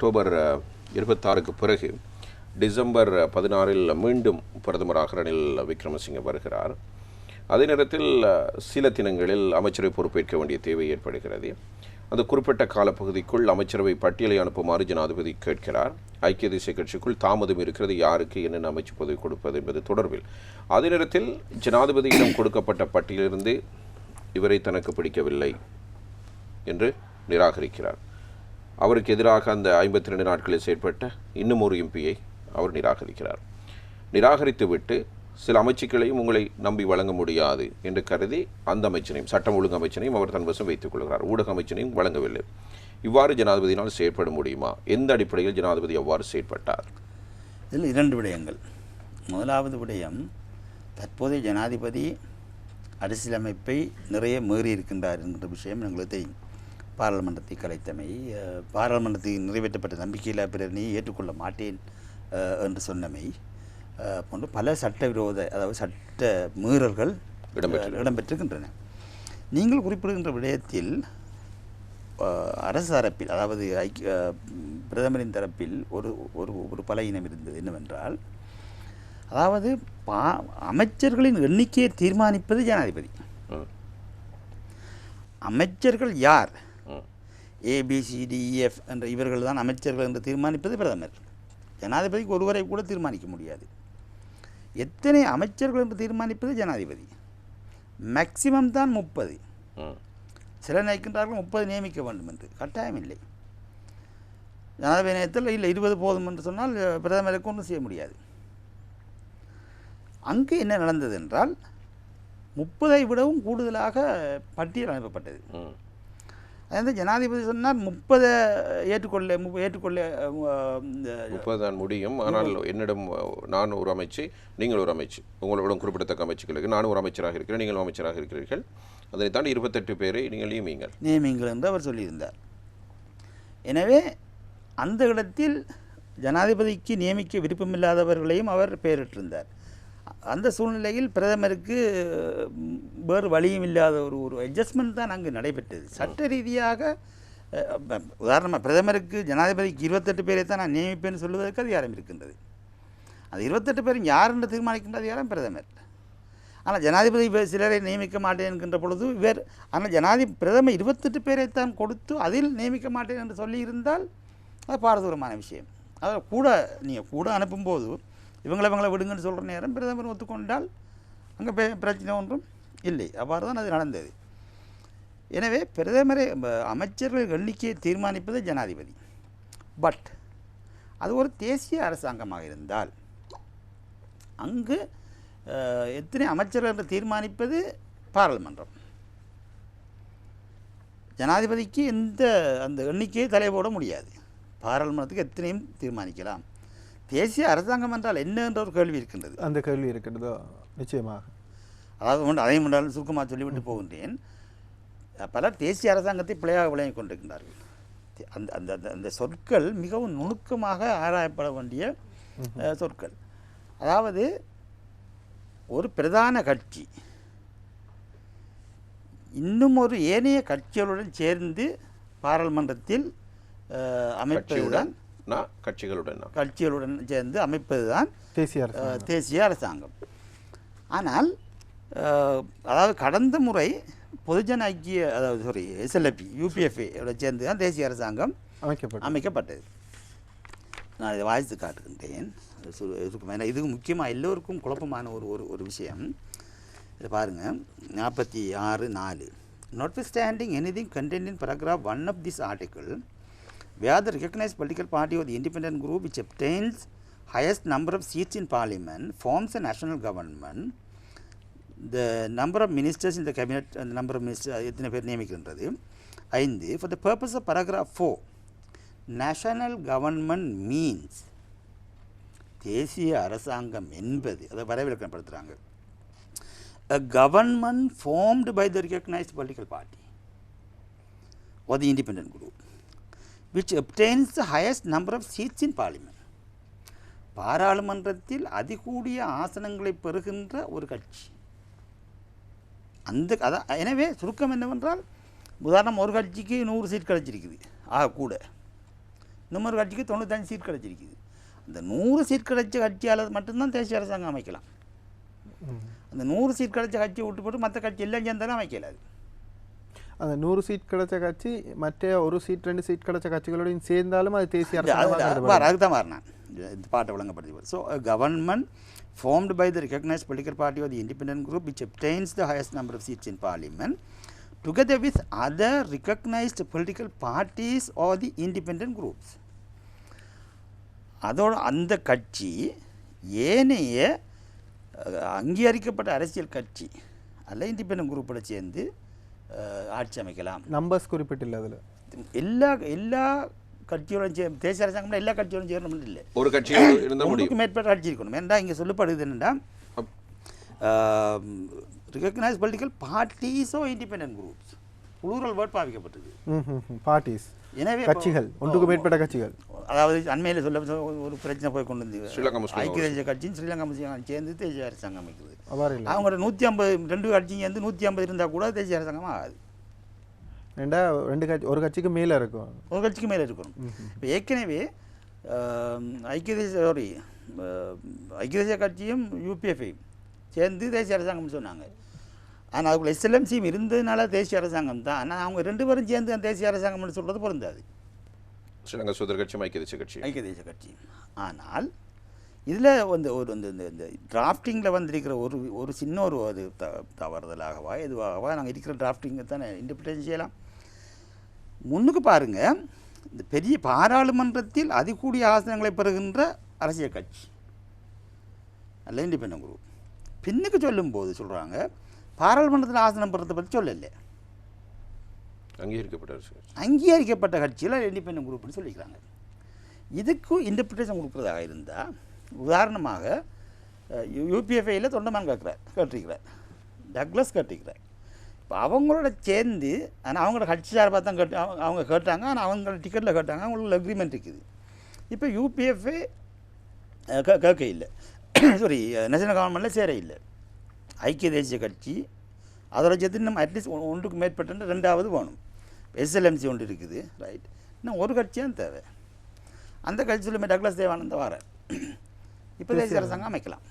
October இருபத்தாறுக்கு பிறகு December பதினாறில் மீண்டும் பிரதமராக ரணில் விக்ரமசிங்கே வருகிறார். அதே நேரத்தில் சில தினங்களில் அமைச்சரை பொறுப்பேற்க வேண்டிய தேவை ஏற்படுகிறது. அந்த குறிப்பிட்ட காலப்பகுதிக்குள் அமைச்சரவை பட்டியலை அனுப்புமாறு ஜனாதிபதி கேட்கிறார். ஐக்கிய தேசிய கட்சிக்குள் தாமதம் இருக்கிறது யாருக்கு என்னென்ன அமைச்சு பதவி கொடுப்பது என்பது தொடர்பில். அதே நேரத்தில் ஜனாதிபதியிடம் கொடுக்கப்பட்ட பட்டியலிருந்து இவரை தனக்கு பிடிக்கவில்லை என்று நிராகரிக்கிறார். அவருக்கு எதிராக அந்த ஐம்பத்தி ரெண்டு நாட்களில் செயற்பட்ட இன்னும் ஒரு எம்பியை அவர் நிராகரிக்கிறார். நிராகரித்துவிட்டு சில அமைச்சுக்களையும் உங்களை நம்பி வழங்க முடியாது என்று கருதி அந்த அமைச்சனையும் சட்டம் ஒழுங்கு அமைச்சனையும் அவர் தன் வசம் வைத்துக் கொள்கிறார். ஊடக அமைச்சனையும் வழங்கவில்லை. இவ்வாறு ஜனாதிபதியினால் செயற்பட முடியுமா? எந்த அடிப்படையில் ஜனாதிபதி அவ்வாறு செயற்பட்டார்? இதில் இரண்டு விடயங்கள். முதலாவது விடயம் தற்போதைய ஜனாதிபதி அரசியலமைப்பை நிறைய மீறி இருக்கின்றார் என்ற விஷயம் எங்களுக்கு தெரியும். பாராளுமன்றத்தை கலைத்தமை பாராளுமன்றத்தில் நிறைவேற்றப்பட்ட நம்பிக்கையில்லா பிரேரணையை ஏற்றுக்கொள்ள மாட்டேன் என்று சொன்னமை. போன்று பல சட்டவிரோத அதாவது சட்ட மீறல்கள் இடம்பெற்றிருக்கின்றன. நீங்கள் குறிப்பிடுகின்ற விடயத்தில் அரசு தரப்பில் அதாவது ஐக்கிய பிரதமரின் தரப்பில் ஒரு ஒரு ஒரு பலையினம் இருந்தது. என்னவென்றால் அதாவது பா அமைச்சர்களின் எண்ணிக்கையை தீர்மானிப்பது ஜனாதிபதி. அமைச்சர்கள் யார்? ம், ஏபிசிடிஎஃப் என்ற இவர்கள் தான் அமைச்சர்கள் என்று தீர்மானிப்பது பிரதமர். ஜனாதிபதிக்கு ஒருவரை கூட தீர்மானிக்க முடியாது. எத்தனை அமைச்சர்கள் என்று தீர்மானிப்பது ஜனாதிபதி? மேக்சிமம் தான் முப்பது. ம், சிலர் நினைக்கின்றார்கள் முப்பது நியமிக்க வேண்டும் என்று. கட்டாயம் இல்லை. ஜனாதிபதி நேரத்தில் இல்லை இருபது போதும் என்று சொன்னால் பிரதமருக்கு ஒன்றும் செய்ய முடியாது. அங்கு என்ன நடந்தது என்றால் முப்பதை விடவும் கூடுதலாக பட்டியல் அனுப்பப்பட்டது. அதாவது ஜனாதிபதி சொன்னார் முப்பதை ஏற்றுக்கொள்ள ஏற்றுக்கொள்ள முப்பது தான் முடியும். ஆனால் என்னிடம் நான் ஒரு அமைச்சு நீங்கள் ஒரு அமைச்சு. உங்களோட குறிப்பிடத்தக்க அமைச்சுகளுக்கு நானும் ஒரு அமைச்சராக இருக்கிறேன் நீங்கள் அமைச்சராக இருக்கிறீர்கள். அதனை தாண்டி இருபத்தெட்டு பேரை நீங்கள் நியமியுங்கள். நியமிங்கள் என்று அவர் சொல்லியிருந்தார். எனவே அந்த இடத்தில் ஜனாதிபதிக்கு நியமிக்க விருப்பமில்லாதவர்களையும் அவர் பெயரிட்டிருந்தார். அந்த சூழ்நிலையில் பிரதமருக்கு வேறு வழியும் இல்லாத ஒரு ஒரு அட்ஜஸ்ட்மெண்ட் தான் அங்கு நடைபெற்றது. சட்ட ரீதியாக உதாரணமாக பிரதமருக்கு ஜனாதிபதிக்கு இருபத்தெட்டு பேரை தான் நான் நியமிப்பேன்னு சொல்வதற்கு அதிகாரம் இருக்கின்றது. அந்த இருபத்தெட்டு பேரும் யார் என்று தீர்மானிக்கின்ற அதிகாரம் பிரதமர். ஆனால் ஜனாதிபதி சிலரை நியமிக்க மாட்டேன் என்கின்ற பொழுது வேர் ஆனால் ஜனாதி பிரதமர் இருபத்தெட்டு பேரைத்தான் கொடுத்து அதில் நியமிக்க மாட்டேன் என்று சொல்லியிருந்தால் அது பாரதூரமான விஷயம். அதில் கூட நீங்கள் கூட அனுப்பும்போது இவங்களை இவங்களை விடுங்கன்னு சொல்கிற நேரம் பிரதமர் ஒத்துக்கொண்டால் அங்கே பிரச்சனை ஒன்றும் இல்லை. அவ்வாறு தான் அது நடந்தது. எனவே பிரதமரை அமைச்சர்கள் எண்ணிக்கையை தீர்மானிப்பது ஜனாதிபதி. பட் அது ஒரு தேசிய அரசாங்கமாக இருந்தால் அங்கு எத்தனை அமைச்சர்கள் என்று தீர்மானிப்பது பாராளுமன்றம். ஜனாதிபதிக்கு எந்த அந்த எண்ணிக்கையை தலை போட முடியாது. பாராளுமன்றத்துக்கு எத்தனையும் தீர்மானிக்கலாம். தேசிய அரசாங்கம் என்றால் என்ன என்ற ஒரு கேள்வி இருக்கின்றது. அந்த கேள்வி இருக்கிறதோ நிச்சயமாக. அதாவது ஒன்று அதையும் என்றாலும் சுருக்கமாக சொல்லிவிட்டு போகின்றேன். பலர் தேசிய அரசாங்கத்தை பிழையாக விளங்கிக் கொண்டிருக்கின்றார்கள். அந்த அந்த அந்த- அந்த சொற்கள் மிகவும் நுணுக்கமாக ஆராயப்பட வேண்டிய சொற்கள். அதாவது ஒரு பிரதான கட்சி இன்னும் ஒரு ஏனைய கட்சிகளுடன் சேர்ந்து பாராளுமன்றத்தில் அமைப்பதுதான் கட்சியுடன்? நான் கட்சிகளுடன். கட்சிகளுடன் சேர்ந்து அமைப்பதுதான் தேசிய அஹ், அரசு தேசிய அரசாங்கம். ஆனால் அதாவது கடந்த முறை பொதுஜன ஐக்கிய அதாவது சாரி எஸ்எல்எப்பி யூபிஎஃப்ஏ சேர்ந்து தான் தேசிய அரசாங்கம் அமைக்கப்பட்டது. அமைக்கப்பட்டது. நான் இதை வாசித்து காட்டுகின்றேன். ஏன்னா இது முக்கியமாக எல்லோருக்கும் குழப்பமான ஒரு ஒரு ஒரு விஷயம். இதை பாருங்கள் நாற்பத்தி ஆறு நாலு. Notwithstanding anything contained in paragraph 1 of this article where the recognized political party or the independent group which obtains highest number of seats in parliament forms a national government the number of ministers in the cabinet and the number of ministers எத்தனை பேர் நியமிக்கின்றது ஐந்து for the purpose of paragraph 4 national government means தேசிய அரசாங்கம் என்பது அதை வரைவிலக்கணப்படுத்துகிறாங்க a government formed by the recognized political party or the independent group Which obtains the highest number of seats in parliament. பாராளுமன்றத்தில் அதிகூடிய ஆசனங்களை பெறுகின்ற ஒரு கட்சி. அந்த அதான் எனவே சுருக்கம் என்னவென்றால் உதாரணம் ஒரு கட்சிக்கு நூறு சீட் கிடைச்சிருக்குது. ஆக கூட இன்னொரு கட்சிக்கு தொண்ணூத்தஞ்சு சீட் கிடைச்சிருக்குது. அந்த நூறு சீட் கிடைச்ச கட்சியால் மட்டும்தான் தேசிய அரசாங்கம் அமைக்கலாம். அந்த நூறு சீட் கிடைச்ச கட்சியை விட்டு போட்டு மற்ற கட்சி எல்லாம் சேர்ந்தாலும் அமைக்கல அது அந்த நூறு சீட் கிடைச்ச கட்சி மற்ற ஒரு சீட் ரெண்டு சீட் கிடைச்ச கட்சிகளோடையும் சேர்ந்தாலும் அது தேசிய மாறினேன் இந்த பாட்டை விளங்கப்படுத்தி so government formed by the recognized political party or the independent group which obtains the highest number of seats in parliament together with other recognized political parties or the independent groups அதோட அந்த கட்சி ஏனைய அங்கீகரிக்கப்பட்ட அரசியல் கட்சி அல்ல independent குரூப்போட சேர்ந்து ஆட்சி அமைக்கலாம். நம்பர்ஸ் குறிப்பிட்டில்லை அதில். எல்லா எல்லா கட்சியோடும் சே தேசிய அரசாங்கம்னா எல்லா கட்சியோடும் சேரணும் இல்லை. ஒரு கட்சியோடு முடியும். மேற்பட்ட கட்சி இருக்கணும். ஏன்டா இங்கே சொல்லப்படுது என்னென்னா ரிகக்னைஸ் பொலிட்டிக்கல் பார்ட்டிஸோ இண்டிபெண்டன்ட் குரூப்ஸ் புளூரல் வேர்ட் பாவிக்கப்பட்டது பார்ட்டிஸ் எனவே கட்சிகள். ஒன்றுக்கு மேற்பட்ட கட்சிகள். அதாவது அண்மையில் சொல்ல ஒரு பிரச்சனை போய் கொண்டு வந்து ஐக்கிய தேசிய கட்சியும் ஸ்ரீலங்கா முஸ்லீம் சேர்ந்து தேசிய அரசாங்கம் இல்லை அவங்களோட நூற்றி ஐம்பது ரெண்டு கட்சியும் சேர்ந்து நூற்றி ஐம்பது இருந்தால் கூட தேசிய அரசாங்கம் ஆகாது. ரெண்டா ரெண்டு கட்சி ஒரு கட்சிக்கு மேலே இருக்கும். ஒரு கட்சிக்கு மேலே இருக்கணும். இப்போ ஏற்கனவே ஐக்கிய தேசிய சாரி ஐக்கிய தேசிய கட்சியும் யூபிஎஃப்ஐ சேர்ந்து தேசிய அரசாங்கம்னு சொன்னாங்க. ஆனால் அதுக்குள்ள எஸ்எல்எம்சியும் இருந்ததுனால தேசிய அரசாங்கம் தான். ஆனால் அவங்க ரெண்டு பேரும் சேர்ந்து அந்த தேசிய அரசாங்கம்னு சொல்கிறது பொருந்தாது. ஸ்ரீலங்கா சுதந்திர கட்சி ஐக்கிய தேசிய கட்சி ஐக்கிய தேசிய கட்சி ஆனால் இதில் வந்து ஒரு இந்த இந்த இந்த டிராஃப்டிங்கில் வந்திருக்கிற ஒரு ஒரு சின்ன ஒரு அது த தவறுதலாகவா எதுவாகவா நாங்கள் இருக்கிற டிராஃப்டிங்கை தானே இன்டர்பிரேஷன் செய்யலாம். முன்னுக்கு பாருங்கள் இந்த பெரிய பாராளுமன்றத்தில் அதிகூடிய ஆசனங்களை பெறுகின்ற அரசியல் கட்சி அல்ல இண்டிபெண்டன்ட் குரூப் பின்னுக்கு சொல்லும்போது சொல்கிறாங்க பாராளுமன்றத்தில் ஆசனம் பெறதை பற்றி சொல்லலை. அங்கீகரிக்கப்பட்ட. அங்கீகரிக்கப்பட்ட கட்சியில் இண்டிபெண்டன்ட் குரூப்னு சொல்லிக்கிறாங்க. இதுக்கு இன்டர்பிரிட்டேஷன் கொடுக்குறதாக இருந்தால் உதாரணமாக யூபிஎஃப்ஐயில் தொண்டமான் கேட்குறார் கேட்டிருக்கிறார். டக்ளஸ் கேட்டிருக்கிறார். இப்போ அவங்களோட சேர்ந்து ஆனால் அவங்களோட கட்சி சார்பாக தான் கேட்டு அவங்க- அவங்க கேட்டாங்க ஆனால் அவங்களோட டிக்கெட்டில் கேட்டாங்க அவங்களுக்கு அக்ரிமெண்ட் இருக்குது. இப்போ யூபிஎஃப்ஐ கேட்க இல்லை. சாரி நேஷனல் கவர்மெண்ட்டில் சேர இல்லை. ஐக்கிய தேசிய கட்சி அதோட சேர்த்து இன்னும் அட்லீஸ்ட் ஒன்றுக்கு மேற்பட்ட ரெண்டாவது வேணும். எஸ்எல்எம்சி ஒன்று இருக்குது ரைட் இன்னும் ஒரு கட்சியான தேவை. அந்த கட்சியிலுமே டக்ளஸ் தேவானந்த வர இப்போ அரசாங்கம் அமைக்கலாம்.